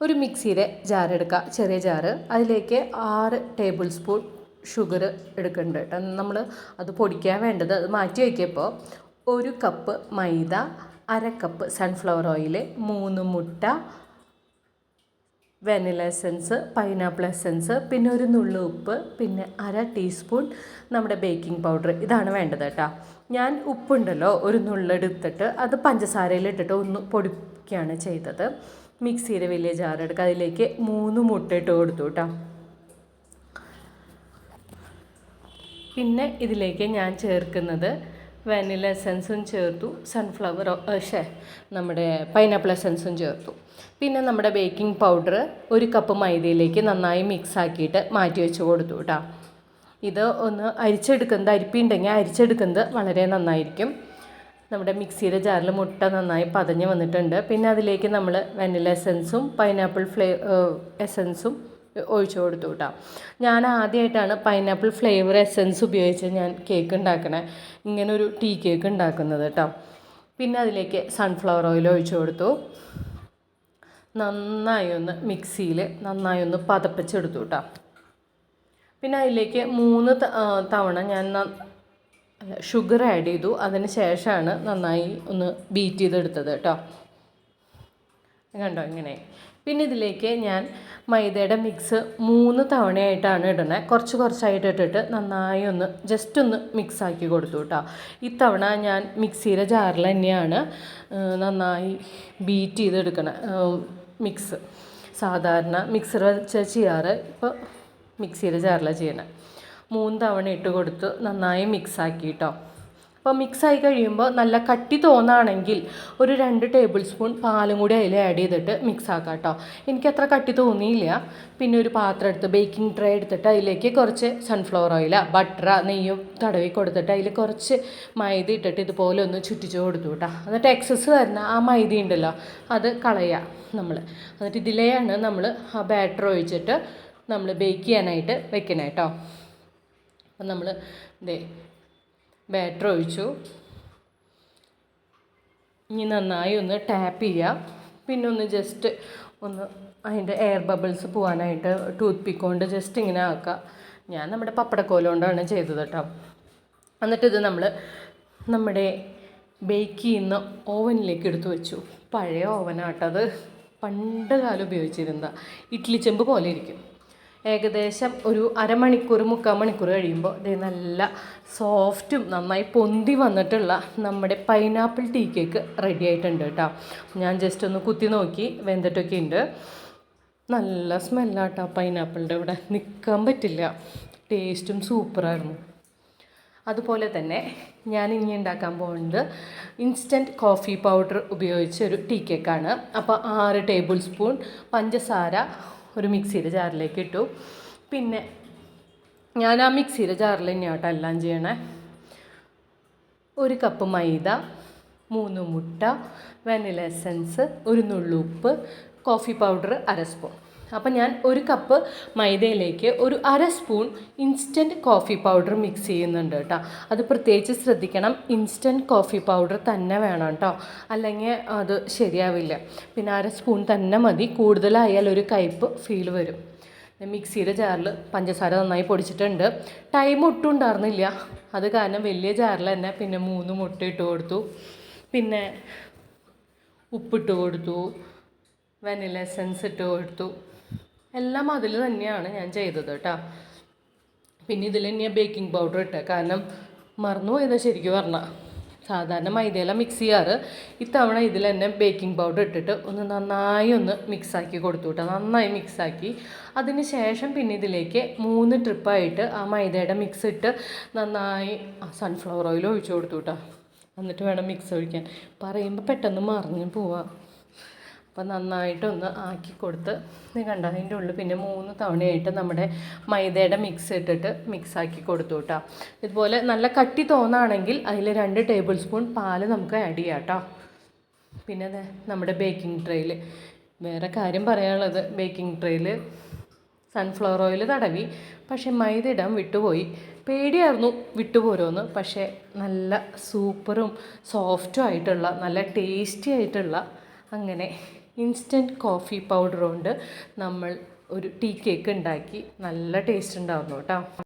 ഒരു മിക്സിയിലെ ജാർ എടുക്കുക ചെറിയ ജാറ് അതിലേക്ക് ആറ് ടേബിൾ സ്പൂൺ ഷുഗർ എടുക്കുന്നുണ്ട് കേട്ടോ. നമ്മൾ അത് പൊടിക്കാൻ വേണ്ടത് അത് മാറ്റി വയ്ക്കിയപ്പോൾ ഒരു കപ്പ് മൈദ അര കപ്പ് സൺഫ്ലവർ ഓയിൽ മൂന്ന് മുട്ട വെനില എസൻസ് പൈനാപ്പിൾ എസൻസ് പിന്നെ ഒരു നുള്ളു ഉപ്പ് പിന്നെ അര ടീസ്പൂൺ നമ്മുടെ ബേക്കിംഗ് പൗഡർ ഇതാണ് വേണ്ടത് കേട്ടോ. ഞാൻ ഉപ്പുണ്ടല്ലോ ഒരു നുള്ളെടുത്തിട്ട് അത് പഞ്ചസാരയിലിട്ടിട്ട് ഒന്ന് പൊടിക്കുകയാണ് ചെയ്തത്. മിക്സിയുടെ വലിയ ജാറെടുക്കുക അതിലേക്ക് മൂന്ന് മുട്ട ഇട്ട് കൊടുത്തു കേട്ടോ. പിന്നെ ഇതിലേക്ക് ഞാൻ ചേർക്കുന്നത് വാനില എസൻസും ചേർത്തു. സൺഫ്ലവർ ഷേ നമ്മുടെ പൈനാപ്പിൾ എസൻസും ചേർത്തു. പിന്നെ നമ്മുടെ ബേക്കിംഗ് പൗഡർ ഒരു കപ്പ് മൈദയിലേക്ക് നന്നായി മിക്സ് ആക്കിയിട്ട് മാറ്റി വെച്ച് കൊടുത്തു കേട്ടോ. ഇത് ഒന്ന് അരിച്ചെടുക്കുന്നത് അരിപ്പി ഉണ്ടെങ്കിൽ അരിച്ചെടുക്കുന്നത് വളരെ നന്നായിരിക്കും. നമ്മുടെ മിക്സിയുടെ ജാറിൽ മുട്ട നന്നായി പതഞ്ഞ് വന്നിട്ടുണ്ട്. പിന്നെ അതിലേക്ക് നമ്മൾ വെനില എസൻസും പൈനാപ്പിൾ ഫ്ലേ എസൻസും ഒഴിച്ചു കൊടുത്തു കേട്ടോ ഞാൻ ആദ്യമായിട്ടാണ് പൈനാപ്പിൾ ഫ്ലേവർ എസൻസ് ഉപയോഗിച്ച് ഞാൻ കേക്ക് ഉണ്ടാക്കണേ. ഇങ്ങനെ ഒരു ടീ കേക്ക് ഉണ്ടാക്കുന്നത് കേട്ടോ പിന്നെ അതിലേക്ക് സൺഫ്ലവർ ഓയിൽ ഒഴിച്ചു കൊടുത്തു. നന്നായി ഒന്ന് മിക്സിയിൽ നന്നായി ഒന്ന് പതപ്പിച്ചെടുത്തു കേട്ടോ പിന്നെ അതിലേക്ക് മൂന്ന് തവണ ഞാൻ ഷുഗർ ആഡ് ചെയ്തു. അതിന് ശേഷമാണ് നന്നായി ഒന്ന് ബീറ്റ് ചെയ്തെടുത്തത് കേട്ടോ. കണ്ടോ ഇങ്ങനെ. പിന്നെ ഇതിലേക്ക് ഞാൻ മൈദയുടെ മിക്സ് മൂന്ന് തവണയായിട്ടാണ് ഇടണേ കുറച്ച് കുറച്ചായിട്ട് ഇട്ടിട്ട് നന്നായി ഒന്ന് ജസ്റ്റ് ഒന്ന് മിക്സ് ആക്കി കൊടുത്തു കേട്ടോ. ഇത്തവണ ഞാൻ മിക്സിയുടെ ജാറിൽ തന്നെയാണ് നന്നായി ബീറ്റ് ചെയ്തെടുക്കണ. മിക്സ് സാധാരണ മിക്സർ വെച്ച് ചെയ്യാറ്. ഇപ്പോൾ മിക്സിയുടെ ജാറിലാണ് ചെയ്യണേ. മൂന്ന് തവണ ഇട്ട് കൊടുത്ത് നന്നായി മിക്സാക്കി കേട്ടോ അപ്പോൾ മിക്സായി കഴിയുമ്പോൾ നല്ല കട്ടി തോന്നുകയാണെങ്കിൽ ഒരു രണ്ട് ടേബിൾ സ്പൂൺ പാലും കൂടി അതിൽ ആഡ് ചെയ്തിട്ട് മിക്സ് ആക്കാം കേട്ടോ എനിക്ക് അത്ര കട്ടി തോന്നിയില്ല. പിന്നെ ഒരു പാത്രം എടുത്ത് ബേക്കിംഗ് ട്രേ എടുത്തിട്ട് അതിലേക്ക് കുറച്ച് സൺഫ്ലവർ ഓയിലോ ബട്ടറ നെയ്യും തടവി കൊടുത്തിട്ട് അതിൽ കുറച്ച് മൈദ ഇട്ടിട്ട് ഇതുപോലെ ഒന്ന് ചുറ്റിച്ച് കൊടുത്തു കേട്ടോ. എന്നിട്ട് എക്സസ് വരുന്ന ആ മൈദ ഉണ്ടല്ലോ അത് കളയുക നമ്മൾ എന്നിട്ട് ഇതിലെയാണ് നമ്മൾ ആ ബാറ്റർ ഒഴിച്ചിട്ട് നമ്മൾ ബേക്ക് ചെയ്യാനായിട്ട് വെക്കണേ കേട്ടോ. അപ്പം നമ്മൾ ദേ ബാറ്റർ ഒഴിച്ചു. ഇനി നന്നായി ഒന്ന് ടാപ്പ് ചെയ്യുക പിന്നെ ഒന്ന് ജസ്റ്റ് ഒന്ന് അതിന്റെ എയർ ബബിൾസ് പോകാനായിട്ട് ടൂത്ത് പിക്ക് കൊണ്ട് ജസ്റ്റ് ഇങ്ങനെ ആക്കുക ഞാൻ നമ്മുടെ പപ്പടക്കോല കൊണ്ടാണ് ചെയ്തത് കേട്ടോ. എന്നിട്ടിത് ഇത് നമ്മൾ നമ്മുടെ ബേക്ക് ചെയ്യുന്ന ഓവനിലേക്ക് എടുത്തു വെച്ചു. പഴയ ഓവനാട്ടത് പണ്ട് കാലം ഉപയോഗിച്ചിരുന്ന ഇഡ്ലി ചെമ്പ് പോലെ ഇരിക്കും. ഏകദേശം ഒരു അരമണിക്കൂർ മുക്കാൽ മണിക്കൂർ കഴിയുമ്പോൾ ഇത് നല്ല സോഫ്റ്റും നന്നായി പൊന്തി വന്നിട്ടുള്ള നമ്മുടെ പൈനാപ്പിൾ ടീ കേക്ക് റെഡി ആയിട്ടുണ്ട് കേട്ടോ. ഞാൻ ജസ്റ്റ് ഒന്ന് കുത്തി നോക്കി വെന്തിട്ടൊക്കെ ഉണ്ട്. നല്ല സ്മെല്ലാട്ടോ പൈനാപ്പിളിന്റെ ഇവിടെ നിൽക്കാൻ പറ്റില്ല. ടേസ്റ്റും സൂപ്പറായിരുന്നു. അതുപോലെ തന്നെ ഞാൻ ഇനി ഉണ്ടാക്കാൻ പോകുന്നത് ഇൻസ്റ്റന്റ് കോഫി പൗഡർ ഉപയോഗിച്ച് ഒരു ടീ കേക്കാണ്. അപ്പോൾ ആറ് ടേബിൾ സ്പൂൺ പഞ്ചസാര ഒരു മിക്സിയുടെ ജാറിലേക്ക് ഇട്ടു. പിന്നെ ഞാൻ ആ മിക്സിയുടെ ജാറിൽ തന്നെയാട്ടോ എല്ലാം ചെയ്യണേ. ഒരു കപ്പ് മൈദ മൂന്ന് മുട്ട വെനില എസൻസ് ഒരു നുള്ളുപ്പ് കോഫി പൗഡർ അര സ്പൂൺ. അപ്പം ഞാൻ ഒരു കപ്പ് മൈദയിലേക്ക് ഒരു അര spoon instant coffee powder mix ചെയ്യുന്നുണ്ട് കേട്ടോ. അത് പ്രത്യേകിച്ച് ശ്രദ്ധിക്കണം. ഇൻസ്റ്റന്റ് കോഫി പൗഡർ തന്നെ വേണം കേട്ടോ. അല്ലെങ്കിൽ അത് ശരിയാവില്ല. പിന്നെ അര സ്പൂൺ തന്നെ മതി. കൂടുതലായാൽ ഒരു കയ്പ്പ് ഫീൽ വരും. മിക്സിയുടെ ജാറിൽ പഞ്ചസാര നന്നായി പൊടിച്ചിട്ടുണ്ട്. ടൈം ഒട്ടും ഉണ്ടായിരുന്നില്ല അത് കാരണം വലിയ ജാറിൽ തന്നെ പിന്നെ മൂന്ന് മുട്ട ഇട്ട് കൊടുത്തു. പിന്നെ ഉപ്പിട്ട് കൊടുത്തു. വെനില എസൻസ് ഇട്ട് കൊടുത്തു. എല്ലാം അതിൽ തന്നെയാണ് ഞാൻ ചെയ്തത് കേട്ടോ. പിന്നെ ഇതിൽ ഞാൻ ബേക്കിംഗ് പൗഡർ ഇട്ടത് കാരണം മറന്നു പോയതാ ശരിക്കും പറഞ്ഞാൽ സാധാരണ മൈദയെല്ലാം മിക്സ് ചെയ്യാറ്. ഇത്തവണ ഇതിൽ തന്നെ ബേക്കിംഗ് പൗഡർ ഇട്ടിട്ട് ഒന്ന് നന്നായി ഒന്ന് മിക്സാക്കി കൊടുത്തു കേട്ടോ. നന്നായി മിക്സാക്കി അതിന് ശേഷം പിന്നെ ഇതിലേക്ക് മൂന്ന് ട്രിപ്പായിട്ട് ആ മൈദയുടെ മിക്സ് ഇട്ട് നന്നായി സൺഫ്ലവർ ഓയിൽ ഒഴിച്ചു കൊടുത്തു കേട്ടോ. എന്നിട്ട് വേണം മിക്സ് ഒഴിക്കാൻ. പറയുമ്പോൾ പെട്ടെന്ന് മറിഞ്ഞു പോവാം. അപ്പം നന്നായിട്ടൊന്ന് ആക്കി കൊടുത്ത് ഇത് കണ്ട? അതിന്റെ ഉള്ളിൽ പിന്നെ മൂന്ന് തവണയായിട്ട് നമ്മുടെ മൈദയുടെ മിക്സ് ഇട്ടിട്ട് മിക്സ് ആക്കി കൊടുത്തു കേട്ടോ. ഇതുപോലെ നല്ല കട്ടി തോന്നാണെങ്കിൽ അതിൽ രണ്ട് ടേബിൾ സ്പൂൺ പാൽ നമുക്ക് ആഡ് ചെയ്യാം കേട്ടോ. പിന്നെ നമ്മുടെ ബേക്കിംഗ് ട്രേയിൽ വേറെ കാര്യം പറയാനുള്ളത് ബേക്കിംഗ് ട്രേയിൽ സൺഫ്ലവർ ഓയിൽ തടവി പക്ഷേ മൈദ ഇടാൻ വിട്ടുപോയി. പേടിയായിരുന്നു വിട്ടുപോരുമെന്ന് പക്ഷേ നല്ല സൂപ്പറും സോഫ്റ്റും ആയിട്ടുള്ള നല്ല ടേസ്റ്റി ആയിട്ടുള്ള അങ്ങനെ ഇൻസ്റ്റന്റ് കോഫി പൗഡർ കൊണ്ട് നമ്മൾ ഒരു ടീ കേക്ക് ഉണ്ടാക്കി. നല്ല ടേസ്റ്റ് ഉണ്ടായിരുന്നു കേട്ടോ.